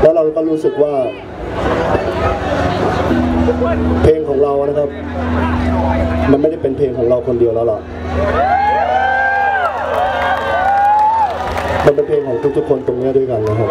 แล้วเราก็รู้สึกว่า เพลงของเรานะครับ มันไม่ได้เป็นเพลงของเราคนเดียวแล้วหรอกมันเป็นเพลงของทุกๆคนตรงนี้ด้วยกันนะครับ